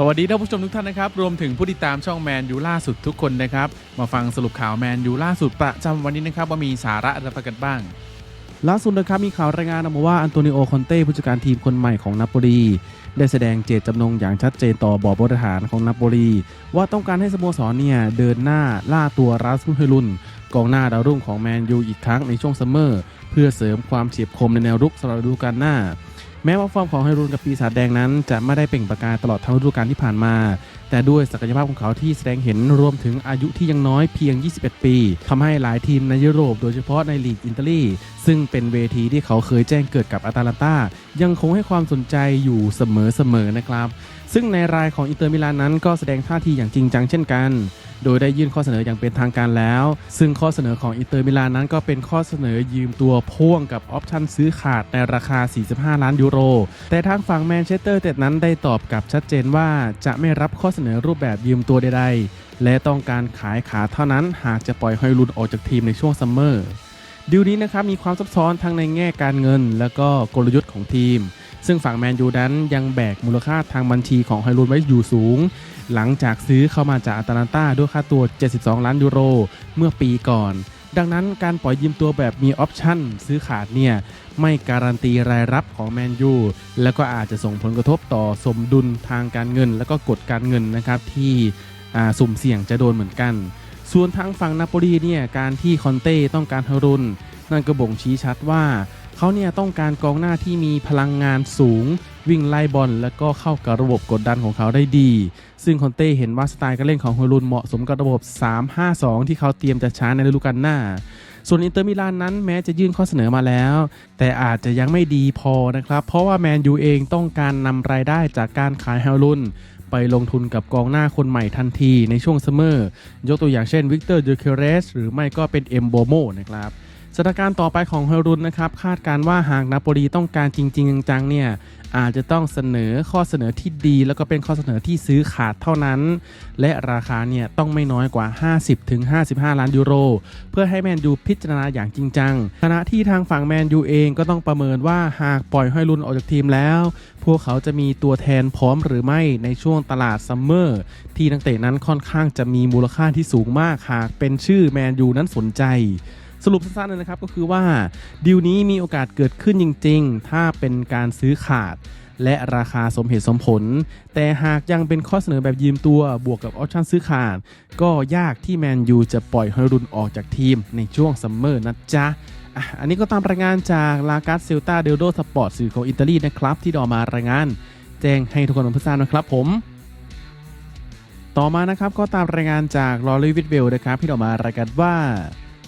สวัสดีท่านผู้ชมทุกท่านนะครับ รวมถึงผู้ติดตามช่องแมนยูล่าสุดทุกคนนะครับ มาฟังสรุปข่าวแมนยูล่าสุดประจำวันนี้นะครับ ว่ามีสาระอะไรกันบ้าง ล่าสุดนะครับมีข่าวรายงานออกมาว่าอันโตนิโอคอนเต้ผู้จัดการทีมคนใหม่ของนาโปลีได้แสดงเจตจำนงอย่างชัดเจนต่อบอร์ดบริหารของนาโปลีว่าต้องการให้สโมสรเนี่ยเดินหน้าล่าตัวรัสมุเฮลุนกองหน้าดาวรุ่งของแมนยูอีกครั้งในช่วงซัมเมอร์ เพื่อเสริมความเฉียบคมในแนวรุกสำหรับฤดูกาลหน้า แม้ว่าฟอร์มของไฮรุนกับปีศาจแดงนั้น จะไม่ได้เปล่งประกายตลอดทั้งฤดูกาลที่ผ่านมา แต่ด้วยศักยภาพของเขาที่แสดงเห็นรวมถึงอายุที่ยังน้อยเพียง 21 ปีทำให้หลายทีมในยุโรปโดยเฉพาะในลีกอิตาลีซึ่งเป็นเวทีที่เขาเคยแจ้งเกิดกับอาตาลันตายังคงให้ความสนใจอยู่เสมอๆนะครับ ซึ่งในรายของอินเตอร์มิลานนั้นก็แสดงท่าทีอย่างจริงจังเช่นกัน โดยได้ยื่นข้อเสนออย่างเป็นทางการแล้ว ซึ่งข้อเสนอของอินเตอร์มิลานนั้นก็เป็นข้อเสนอยืมตัวพ่วงกับออปชั่นซื้อขาดในราคา 45 ล้านยูโร แต่ทางฝั่งแมนเชสเตอร์เต็ดนั้นได้ตอบกลับชัดเจนว่าจะไม่รับข้อเสนอรูปแบบยืมตัวใดๆ และต้องการขายขาเท่านั้นหากจะปล่อยฮอยลุนออกจากทีมในช่วงซัมเมอร์ดีลนี้นะครับมีความซับซ้อนทั้งในแง่การเงิน และก็กลยุทธ์ของทีม ซึ่งฝั่งแมนยูนั้นยังแบกมูลค่าทางบัญชีของไฮรูนไว้อยู่สูง หลังจากซื้อเข้ามาจากอาตาลันตาด้วยค่าตัว 72 ล้านยูโร เมื่อปีก่อน ดังนั้นการปล่อยยืมตัวแบบมีออปชั่นซื้อขาดเนี่ย ไม่การันตีรายรับของแมนยูและก็อาจจะส่งผลกระทบต่อสมดุลทางการเงิน และก็กฎการเงินนะครับที่สุ่มเสี่ยงจะโดนเหมือนกัน ส่วนทางฝั่งนาโปลีเนี่ยการที่คอนเต้ต้องการฮารุนนั่นก็บ่งชี้ชัดว่าเขาเนี่ยต้องการกองหน้าที่มีพลังงานสูง วิ่งไล่บอลและก็เข้ากับระบบกดดันของเขาได้ดี ซึ่งคอนเต้เห็นว่าสไตล์การเล่นของฮอลุนเหมาะสมกับระบบ 3-5-2 ที่เขาเตรียมจะใช้ในฤดูกาลหน้าส่วนอินเตอร์มิลานนั้นแม้จะยื่นข้อเสนอมาแล้ว แต่อาจจะยังไม่ดีพอนะครับ เพราะว่าแมนยูเองต้องการนำรายได้จากการขายฮอลุนไปลงทุนกับกองหน้าคนใหม่ทันทีในช่วงซัมเมอร์ ยกตัวอย่างเช่นวิกเตอร์เดเคเรสหรือไม่ก็เป็นเอ็มโบโมนะครับ สถานการณ์ต่อไปของเฮรุนนะครับคาดการว่าหากนาโปลีต้องการจริง ๆ จังๆเนี่ยอาจจะต้องเสนอข้อเสนอที่ดี แล้วก็เป็นข้อเสนอที่ซื้อขาดเท่านั้น และราคาเนี่ยต้องไม่น้อยกว่า 50-55 ล้านยูโร เพื่อให้แมนยูพิจารณาอย่างจริงจังขณะที่ทางฝั่งแมนยูเองก็ต้องประเมินว่าหากปล่อยให้รุนออกจากทีมแล้ว พวกเขาจะมีตัวแทนพร้อมหรือไม่ในช่วงตลาดซัมเมอร์ที่นักเตะนั้นค่อนข้างจะมีมูลค่าที่สูงมากหากเป็นชื่อแมนยูนั้นสนใจ สรุปสั้นๆเลยนะครับก็คือว่าดีลนี้มีโอกาสเกิดขึ้นจริง ๆ ถ้าเป็นการซื้อขาด และราคาสมเหตุสมผล แต่หากยังเป็นข้อเสนอแบบยืมตัวบวกกับออปชั่นซื้อขาด ก็ยากที่แมนยูจะปล่อยฮอรุนออกจากทีมในช่วงซัมเมอร์นะจ๊ะอันนี้ก็ตามรายงานจากลากาสเซลตาเดลโดสปอร์ตสื่อของอิตาลีนะครับ ที่ดอมารายงาน แจ้งให้ทุกคนรับทราบนะครับผมต่อมานะครับก็ตามรายงานจากลอรีวิดเวลนะครับที่ออกมารายงานว่า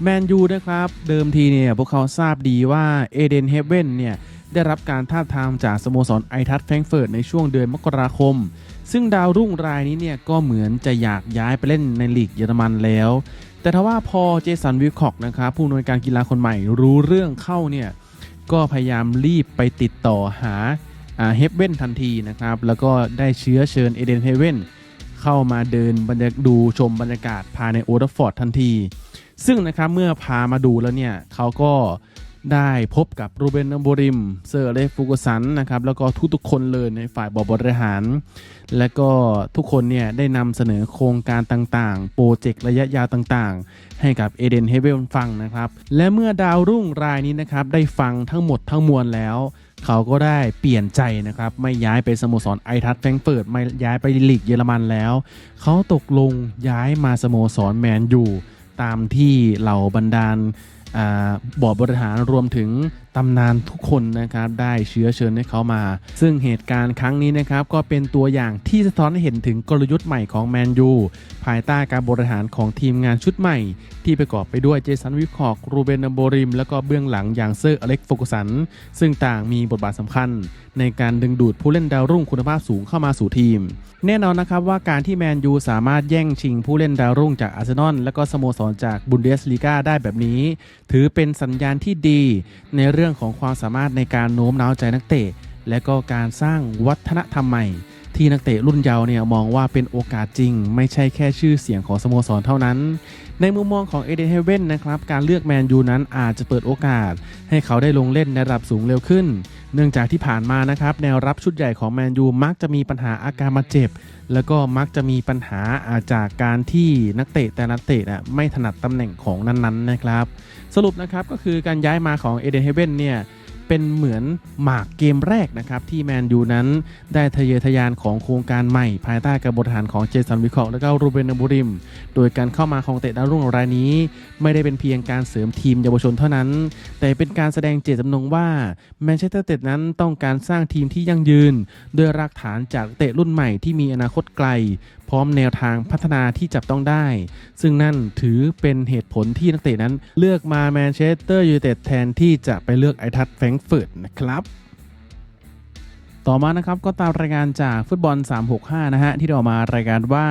แมนยูนะครับ เดิมทีเนี่ย พวกเขาทราบดีว่าเอเดนเฮเวนเนี่ย ได้รับการท้าทามจากสโมสรไอทัสแฟรงเฟิร์ตในช่วงเดือนมกราคม ซึ่งดาวรุ่งรายนี้เนี่ย ก็เหมือนจะอยากย้ายไปเล่นในลีกเยอรมันแล้ว แต่ทว่าพอเจสันวิลคอกนะครับผู้อำนวยการกีฬาคนใหม่รู้เรื่องเข้าเนี่ยก็พยายามรีบไปติดต่อหาเฮเวนทันทีนะครับ แล้วก็ได้เชื้อเชิญเอเดนเฮเวนเข้ามาเดินบรรยากดูชมบรรยากาศภายในโอเดฟอร์ดทันที ซึ่งนะครับเมื่อพามาดูแล้วเนี่ยเขาก็ได้พบกับรูเบนอัมโบริม เซอร์เล็กฟูกสันนะครับแล้วก็ทุกๆคนเลยในฝ่ายบอร์ดบริหาร และก็ทุกคนเนี่ยได้นำเสนอโครงการต่างๆ โปรเจกต์ระยะยาวต่างๆ ให้กับเอเดนเฮเวลฟังนะครับ และเมื่อดาวรุ่งรายนี้นะครับ ได้ฟังทั้งหมดทั้งมวลแล้ว เขาก็ได้เปลี่ยนใจนะครับ ไม่ย้ายไปสโมสรไอทัสแฟงเฟิร์ตไม่ย้ายไปลีกเยอรมันแล้ว เขาตกลงย้ายมาสโมสรแมนยู ตามที่เหล่าบรรดาลบอร์ดบริหารรวมถึงตำนานทุกคนนะครับได้เชื้อเชิญให้เขามา ซึ่งเหตุการณ์ครั้งนี้นะครับก็เป็นตัวอย่างที่สะท้อนให้เห็นถึงกลยุทธ์ใหม่ของแมนยูภายใต้การบริหารของทีมงานชุดใหม่ ที่ประกอบไปด้วยเจสันวิคอกรูเบนอโบริม และก็เบื้องหลังอย่างเซอร์อเล็กโฟกุสัน ซึ่งต่างมีบทบาทสำคัญ ในการดึงดูดผู้เล่นดาวรุ่งคุณภาพสูงเข้ามาสู่ทีม แน่นอนนะครับว่าการที่แมนยูสามารถแย่งชิงผู้เล่นดาวรุ่งจากอาร์เซนอลและก็สโมสรจากบุนเดสลีกาได้แบบนี้ ถือเป็นสัญญาณที่ดีในเรื่องื่องของความสามารถในการโน้มน้าวใจนักเตะ และก็การสร้างวัฒนธรรมใหม่ ที่นักเตะรุ่นเยาว์เนี่ยมองว่าเป็นโอกาสจริง ไม่ใช่แค่ชื่อเสียงของสโมสรเท่านั้น ในมุมมองของเอเดนเฮเว่นนะครับการเลือกแมนยูนั้นอาจจะเปิดโอกาส ให้เขาได้ลงเล่นในระดับสูงเร็วขึ้น เนื่องจากที่ผ่านมานะครับแนวรับชุดใหญ่ของแมนยูมักจะมีปัญหาอาการบาดเจ็บ แล้วก็มักจะมีปัญหาอาจจากการที่นักเตะแต่ละเตะนะไม่ถนัดตำแหน่งของนั้นๆนะครับ สรุปนะครับก็คือการย้ายมาของเอเดนเฮเบนเนี่ย เป็นเหมือนหมากเกมแรกนะครับที่แมนยูนั้นได้ทะเยอทะยานของโครงการใหม่ ภายใต้การบริหารของเจสันวิคอกและก็รูเบนอามูริม โดยการเข้ามาของเตะดาวรุ่งรายนี้ ไม่ได้เป็นเพียงการเสริมทีมเยาวชนเท่านั้น แต่เป็นการแสดงเจตจำนงว่าแมนเชสเตอร์เตดนั้นต้องการสร้างทีมที่ยั่งยืนโดยรากฐานจากเตะรุ่นใหม่ที่มีอนาคตไกล ร้อมแนวทางพัฒนาที่จับต้องได้ ซึ่งนั่นถือเป็นเหตุผลที่นักเตะนั้นเลือกมาแมนเชสเตอร์ยูไนเต็ดแทนที่จะไปเลือกไอทัตแฟรงก์เฟิร์ตนะครับต่อมานะครับก็ตามรายงานจากฟุตบอล 365 นะฮะที่ออกมารายงานว่า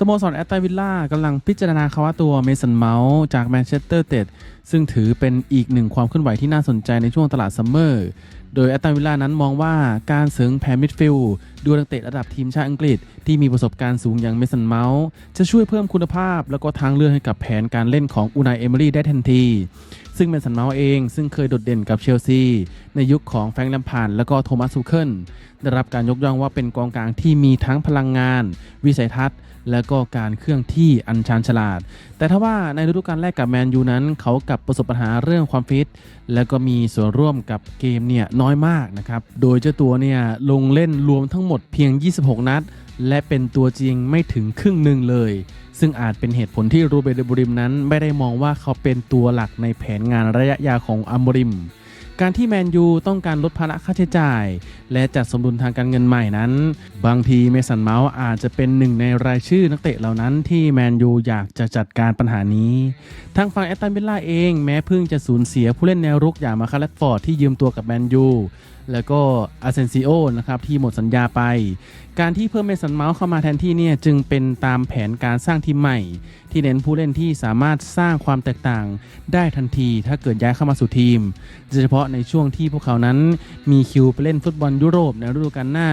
สโมสรแอตตันวิลล่ากำลังพิจารณาคว้าตัวเมสันเมาส์จากแมนเชสเตอร์เต็ดซึ่งถือเป็นอีกหนึ่งความเคลื่อนไหวที่น่าสนใจในช่วงตลาดซัมเมอร์ โดยแอตตันวิลล่านั้นมองว่าการเสริมแผนมิดฟิลด์ดูนักเตะระดับทีมชาติอังกฤษ ที่มีประสบการณ์สูงอย่างเมสันเมาส์จะช่วยเพิ่มคุณภาพ แล้วก็ทางเลือกให้กับแผนการเล่นของอูนายเอมิลี่ได้ทันที ซึ่งเมสันเมาส์เองซึ่งเคยโดดเด่นกับเชลซีในยุคของแฟรงค์แลมพาร์ดแล้วก็โทมัสซูเคิลได้รับการยกย่องว่าเป็นกองกลางที่มีทั้งพลังงาน วิสัยทัศน์ และก็การเครื่องที่อันชาญฉลาด แต่ถ้าว่าในฤดูกาลแรกกับแมนยูนั้น เขากับประสบปัญหาเรื่องความฟิต แล้วก็มีส่วนร่วมกับเกมเนี่ยน้อยมากนะครับ โดยเจ้าตัวเนี่ยลงเล่นรวมทั้งหมดเพียง 26 นัด และเป็นตัวจริงไม่ถึงครึ่งหนึ่งเลย ซึ่งอาจเป็นเหตุผลที่รูเบนเดบูริมนั้น ไม่ได้มองว่าเขาเป็นตัวหลักในแผนงานระยะยาวของอัมบริม การที่แมนยูต้องการลดภาระค่าใช้จ่าย และจัดสมดุลทางการเงินใหม่นั้น บางทีเมสันเมาส์อาจจะเป็นหนึ่งในรายชื่อนักเตะเหล่านั้นที่แมนยูอยากจะจัดการปัญหานี้ ทางฝั่งแอตตันวิลล่าเองแม้เพิ่งจะสูญเสียผู้เล่นแนวรุกอย่างมาคาเลตฟอร์ดที่ยืมตัวกับแมนยู แล้วก็อาเซนซิโอนะครับที่หมดสัญญาไป การที่เพิ่มเมสันเมาส์เข้ามาแทนที่เนี่ยจึงเป็นตามแผนการสร้างทีมใหม่ ที่เน้นผู้เล่นที่สามารถสร้างความแตกต่างได้ทันทีถ้าเกิดย้ายเข้ามาสู่ทีม โดยเฉพาะในช่วงที่พวกเขานั้นมีคิวไปเล่นฟุตบอลยุโรปในฤดูกาลหน้า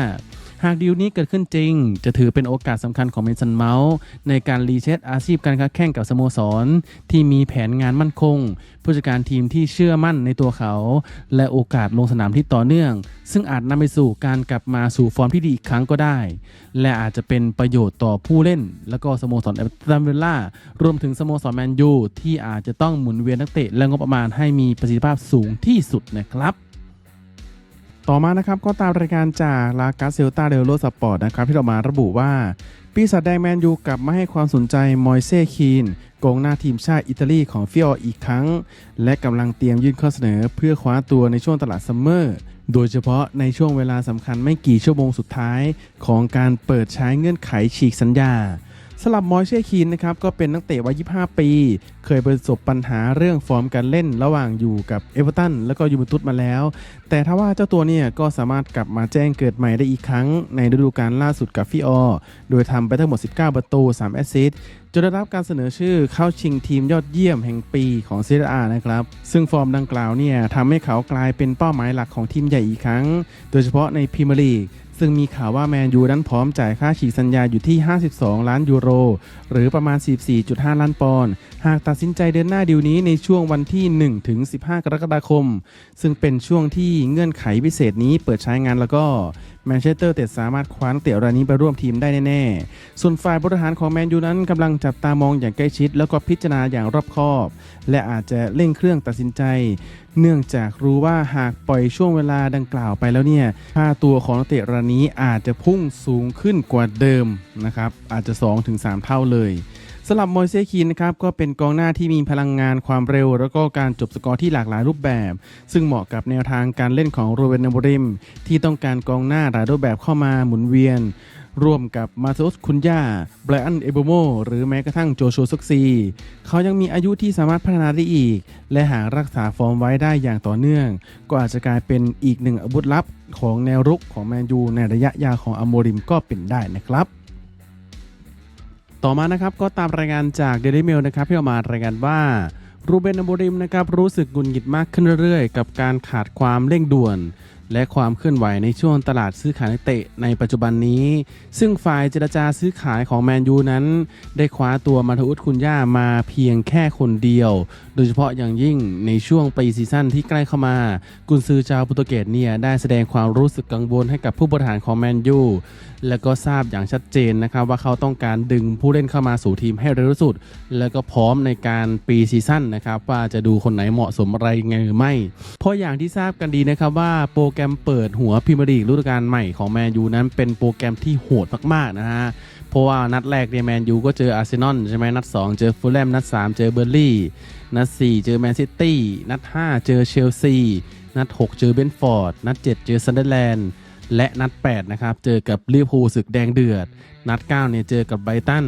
หากดีลนี้เกิดขึ้นจริง จะถือเป็นโอกาสสำคัญของเมสันเมาส์ในการรีเซ็ตอาชีพการค้าแข่งกับสโมสร ที่มีแผนงานมั่นคง ผู้จัดการทีมที่เชื่อมั่นในตัวเขา และโอกาสลงสนามที่ต่อเนื่อง ซึ่งอาจนำไปสู่การกลับมาสู่ฟอร์มที่ดีอีกครั้งก็ได้ และอาจจะเป็นประโยชน์ต่อผู้เล่น และก็สโมสรแอตตันวิลล่ารวมถึงสโมสรแมนยูที่อาจจะต้องหมุนเวียนนักเตะและงบประมาณให้มีประสิทธิภาพสูงที่สุดนะครับ ต่อมานะครับก็ตามรายการจากลากาเซลตาเดลโลสปอร์ตนะครับที่เรามาระบุว่า ปีศาจแดงแมนยูกลับมาให้ความสนใจมอยเซ่คีนกองหน้าทีมชาติอิตาลีของฟิอออีกครั้ง และกำลังเตรียมยื่นข้อเสนอเพื่อคว้าตัวในช่วงตลาดซัมเมอร์ โดยเฉพาะในช่วงเวลาสำคัญไม่กี่ชั่วโมงสุดท้าย ของการเปิดใช้เงื่อนไขฉีกสัญญา สลับมอยเช่คีนนะครับก็เป็นนักเตะวัย 25 ปี เคยประสบปัญหาเรื่องฟอร์มการเล่นระหว่างอยู่กับเอเวอร์ตันและก็ยูเวนตุสมาแล้ว แต่ถ้าว่าเจ้าตัวเนี่ยก็สามารถกลับมาแจ้งเกิดใหม่ได้อีกครั้ง ในฤดูกาลล่าสุดกับฟิออโดยทำไปทั้งหมด 19 ประตู 3 แอสซิสต์จนได้รับการเสนอชื่อเข้าชิงทีมยอดเยี่ยมแห่งปีของซีเรียนะครับ ซึ่งฟอร์มดังกล่าวเนี่ยทำให้เขากลายเป็นเป้าหมายหลักของทีมใหญ่อีกครั้ง โดยเฉพาะในพรีเมียร์ลีก ซึ่งมีข่าวว่าแมนยูนั้นพร้อมจ่ายค่าฉีกสัญญาอยู่ที่ 52 ล้านยูโร หรือประมาณ 44.5 ล้านปอนด์ หากตัดสินใจเดินหน้าดีลนี้ในช่วงวันที่ 1 ถึง 15 กรกฎาคม ซึ่งเป็นช่วงที่เงื่อนไขพิเศษนี้เปิดใช้งานแล้วก็ แมนเชสเตอร์เตดสามารถคว้านเตะรายนี้ไปร่วมทีมได้แน่ๆ ส่วนฝ่ายบริหารของแมนยูนั้นกำลังจับตามองอย่างใกล้ชิด แล้วก็พิจารณาอย่างรอบคอบ และอาจจะเร่งเครื่องตัดสินใจ เนื่องจากรู้ว่าหากปล่อยช่วงเวลาดังกล่าวไปแล้วเนี่ยค่าตัวของนักเตะรายนี้อาจจะพุ่งสูงขึ้นกว่าเดิมนะครับอาจจะ 2-3 เท่าเลย สำหรับมอยเซคีนนะครับก็เป็นกองหน้าที่มีพลังงานความเร็ว แล้วก็การจบสกอร์ที่หลากหลายรูปแบบ ซึ่งเหมาะกับแนวทางการเล่นของโรเบนนบริม ที่ต้องการกองหน้าหลายรูปแบบเข้ามาหมุนเวียน ร่วมกับมาโตสคุนยาไบรอันเอโบโมหรือแม้กระทั่งโจโชซุกซี เขายังมีอายุที่สามารถพัฒนาได้อีก และหากรักษาฟอร์มไว้ได้อย่างต่อเนื่อง ก็อาจจะกลายเป็นอีกหนึ่งอาวุธลับของแนวรุกของแมนยูในระยะยาวของอโมริมก็เป็นได้นะครับ ต่อมานะครับก็ตามรายงานจาก Daily Mail นะครับที่ออกมารายงานว่ารูเบนอโมริมนะครับรู้สึกกุนหงิดมากขึ้นเรื่อยๆ กับการขาดความเร่งด่วน และความเคลื่อนไหวในช่วงตลาดซื้อขายนักเตะในปัจจุบันนี้ ซึ่งฝ่ายเจรจาซื้อขายของแมนยูนั้น ได้คว้าตัวมาทอุสคุณย่ามาเพียงแค่คนเดียว โดยเฉพาะอย่างยิ่งในช่วงปีซีซั่นที่ใกล้เข้ามา กุนซือชาวโปรตุเกสเนี่ยได้แสดงความรู้สึกกังวลให้กับผู้บริหารของแมนยูและก็ทราบอย่างชัดเจนนะครับว่าเขาต้องการดึงผู้เล่นเข้ามาสู่ทีมให้เร็วที่สุด แล้วก็พร้อมในการปีซีซั่นนะครับว่าจะดูคนไหนเหมาะสมอะไรไงหรือไม่ เพราะอย่างที่ทราบกันดีนะครับว่าโปรแกรมเปิดหัวพรีเมียร์ลีกฤดูกาลใหม่ของแมนยูนั้นเป็นโปรแกรมที่โหดมากๆนะฮะ เพราะว่านัดแรกเนี่ยแมนยูก็เจออาร์เซนอลใช่ไหมนัด 2 เจอฟูลแลมนัด 3 เจอเบอร์ลี่ นัด 4 เจอแมนซิตี้นัด 5 เจอเชลซีนัด 6 เจอเบนฟอร์ดนัด 7 เจอซันเดอร์แลนด์และนัด 8 นะครับ เจอกับลิเวอร์พูลศึกแดงเดือด นัด 9 เนี่ยเจอกับไบรตัน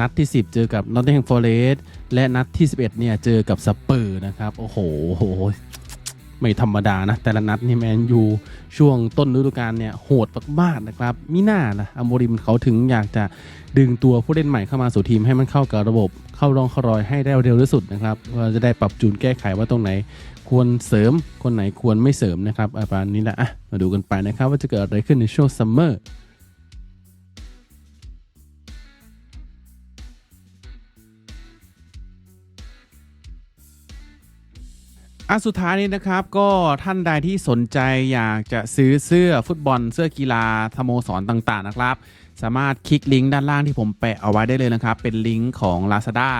นัดที่ 10 เจอกับนอตติงแฮมฟอเรสและนัดที่ 11 เนี่ยเจอกับสเปอร์นะครับ โอ้โห ไม่ธรรมดานะ แต่ละนัดนี่แมนยูช่วงต้นฤดูกาลเนี่ยโหดมากๆนะครับมิน่านะอโมริมเขาถึงอยากจะดึงตัวผู้เล่นใหม่เข้ามาสู่ทีมให้มันเข้ากับระบบ เข้ารองเข้ารอยให้ได้เร็วที่สุดนะครับว่าจะได้ปรับจูนแก้ไขว่าตรงไหน ควรเสริมคนไหนควรไม่เสริมนะครับอาประมาณนี้แหละอะมาดูกันไปนะครับว่าจะเกิดอะไรขึ้นในช่วงซัมเมอร์ อันสุดท้ายนี้นะครับก็ท่านใดที่สนใจอยากจะซื้อเสื้อฟุตบอลเสื้อกีฬาสโมสรต่างๆนะครับ สามารถคลิกลิงก์ด้านล่างที่ผมแปะเอาไว้ได้เลยนะครับ เป็นลิงก์ของ Lazada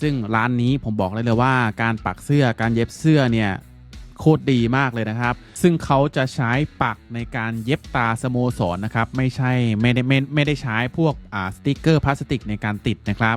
ซึ่งร้านนี้ผมบอกเลยเลยว่าการปักเสื้อการเย็บเสื้อเนี่ยโคตรดีมากเลยนะครับ ซึ่งเขาจะใช้ปักในการเย็บตาสโมสรนะครับ ไม่ใช่ไม่ได้ไม่ไม่ได้ใช้พวกอ่าสติกเกอร์พลาสติกในการติดนะครับ